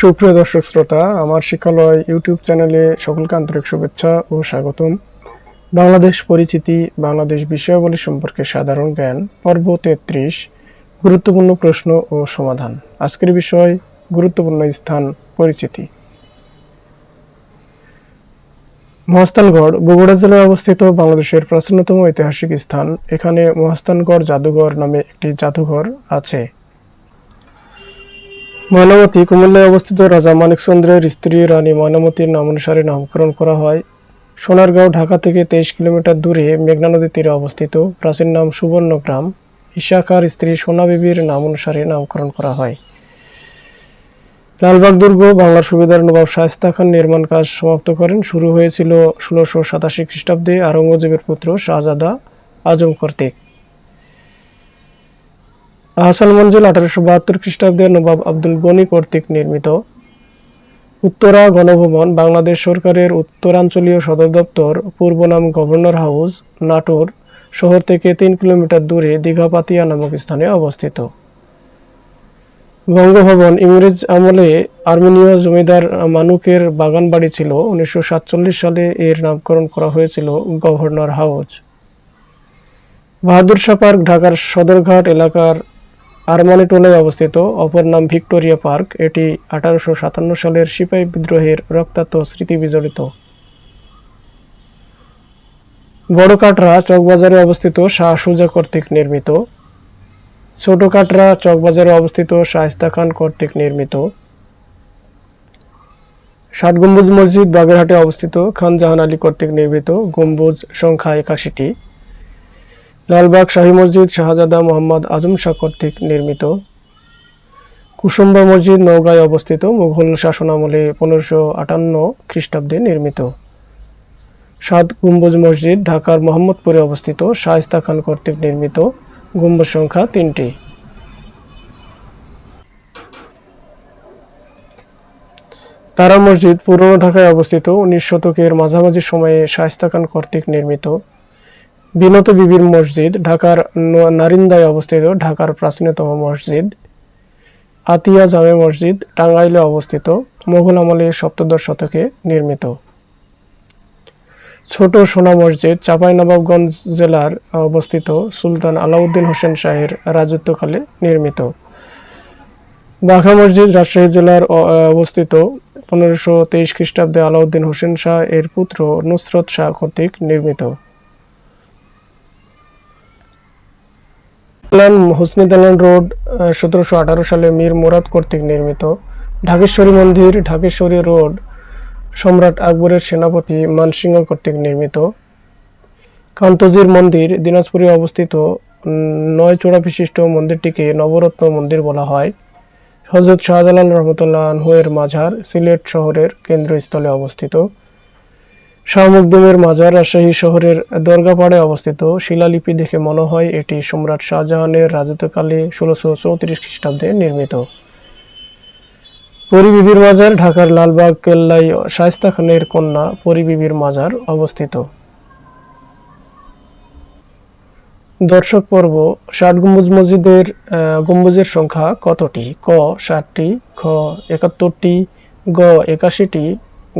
সুপ্রিয় দর্শক শ্রোতা, আমার শিক্ষালয় ইউটিউব চ্যানেলে সকলকে আন্তরিক শুভেচ্ছা ও স্বাগতম। বাংলাদেশ পরিচিতি, বাংলাদেশ বিষয়াবলী সম্পর্কে সাধারণ জ্ঞান, পর্ব তেত্রিশ, গুরুত্বপূর্ণ প্রশ্ন ও সমাধান। আজকের বিষয়, গুরুত্বপূর্ণ স্থান, পরিচিতি। মহাস্থানগড়, বগুড়া জেলায় অবস্থিত বাংলাদেশের প্রাচীনতম ঐতিহাসিক স্থান। এখানে মহাস্থানগড় জাদুঘর নামে একটি জাদুঘর আছে। ময়নামতি কুমিল্লায় অবস্থিত রাজা মানিকচন্দ্রের স্ত্রী রানী ময়নামতির নাম অনুসারে নামকরণ করা হয়। সোনারগাঁও, ঢাকা থেকে তেইশ কিলোমিটার দূরে মেঘনা নদীর তীরে অবস্থিত প্রাচীন নাম সুবর্ণগ্রাম ইশাখার স্ত্রী সোনা বিবির নাম অনুসারে নামকরণ করা হয়। লালবাগ দুর্গ, বাংলার সুবেদার নবাব শায়েস্তা খান নির্মাণ কাজ সমাপ্ত করেন। শুরু হয়েছিল ষোলোশো সাতাশি খ্রিস্টাব্দে আরঙ্গজেবের পুত্র শাহজাদা আজম কর্তৃক। আহসান মঞ্জুল আঠারোশো বাহাত্তর খ্রিস্টাব্দে নবাব আব্দুল গনি কর্তৃক নির্মিত। উত্তরা গণভবন, বাংলাদেশ সরকারের উত্তরাঞ্চলীয় সদর দপ্তর, পূর্ব নাম গভর্নর হাউস, নাটোর শহর থেকে তিন কিলোমিটার দূরে দীঘাপাতিয়া নামক স্থানে অবস্থিত। বঙ্গভবন ইংরেজ আমলে আর্মেনীয় জমিদার মানুকের বাগান বাড়ি ছিল। উনিশশো সাতচল্লিশ সালে এর নামকরণ করা হয়েছিল governor house. Bahadur Shah park ঢাকার সদরঘাট এলাকার আরমানি টোলায় অবস্থিত, অপর নাম ভিক্টোরিয়া পার্ক। এটি আঠারোশো সাতান্ন সালের সিপাহী বিদ্রোহের রক্তাক্ত স্মৃতি বিজড়িত। বড় কাটরা চকবাজারে অবস্থিত শাহ সুজা কর্তৃক নির্মিত। ছোট কাটরা চকবাজারে অবস্থিত শায়েস্তা খান কর্তৃক নির্মিত। ষাট গম্বুজ মসজিদ বাগেরহাটে অবস্থিত, খান জাহান আলী কর্তৃক নির্মিত। গম্বুজ সংখ্যা একাশিটি। লালবাগ শাহী মসজিদ শাহজাদা মোহাম্মদ আজম শাহ কর্তৃক নির্মিত। কুসুম্বা মসজিদ নওগাঁয় অবস্থিত। মুঘল শাসনামলে পনেরোশো আটান্ন খ্রিস্টাব্দে নির্মিত। সাত গম্বুজ মসজিদ ঢাকার মোহাম্মদপুরে অবস্থিত। শায়েস্তা খান কর্তৃক নির্মিত। গম্বুজ সংখ্যা তিনটি। তারা মসজিদ পুরনো ঢাকায় অবস্থিত। উনিশ শতকের মাঝামাঝি সময়ে শায়েস্তা খান কর্তৃক নির্মিত। বিনত বিবির মসজিদ, ঢাকার নারিন্দায় অবস্থিত ঢাকার প্রাচীনতম মসজিদ, আতিয়া জামে মসজিদ, টাঙ্গাইলে অবস্থিত মোগল আমলে সপ্তদশ শতকে নির্মিত। ছোট সোনা মসজিদ, চাঁপাইনবাবগঞ্জ জেলার অবস্থিত সুলতান আলাউদ্দিন হোসেন শাহের রাজত্বকালে নির্মিত। বাঘা মসজিদ রাজশাহী জেলার অবস্থিত, পনেরোশো তেইশ খ্রিস্টাব্দে আলাউদ্দিন হোসেন শাহ এর পুত্র নুসরত শাহ কর্তৃক নির্মিত। দালান হোসনি দালান রোড সতেরোশো আঠারো সালে মীর মুরাদ কর্তৃক নির্মিত। ঢাকেশ্বরী মন্দির, ঢাকেশ্বরী রোড, সম্রাট আকবরের সেনাপতি মানসিংহ কর্তৃক নির্মিত। কান্তজির মন্দির, দিনাজপুরে অবস্থিত নয় চূড়া বিশিষ্ট মন্দিরটিকে নবরত্ন মন্দির বলা হয়। হজরত শাহজালাল রহমতুল্লাহ আনহুয়ের মাঝার সিলেট শহরের কেন্দ্রস্থলে অবস্থিত। শাহ মুকদুমের মাজার রাজশাহী শহরের দরগাপাড়ে অবস্থিত শিলালিপি দেখে মনে হয় এটি সম্রাট শাহজাহানের রাজত্বকালে ষোলোশো চৌত্রিশ খ্রিস্টাব্দে নির্মিত। পরিবিবির মাজার, ঢাকার লালবাগ কেল্লায় শায়স্তা খানের কন্যা পরিবিবির মাজার অবস্থিত। দর্শক পর্ব, ষাট গম্বুজ মসজিদের গম্বুজের সংখ্যা কতটি? ক, ষাটটি খ একাত্তরটি, গ, একাশিটি,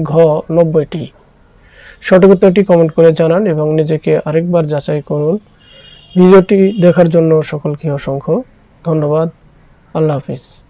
ঘ, নব্বইটি। সঠিক উত্তরটি কমেন্ট করে জানান এবং নিজেকে আরেকবার যাচাই করুন। ভিডিওটি দেখার জন্য সকলকে অসংখ্য ধন্যবাদ। আল্লাহ হাফিজ।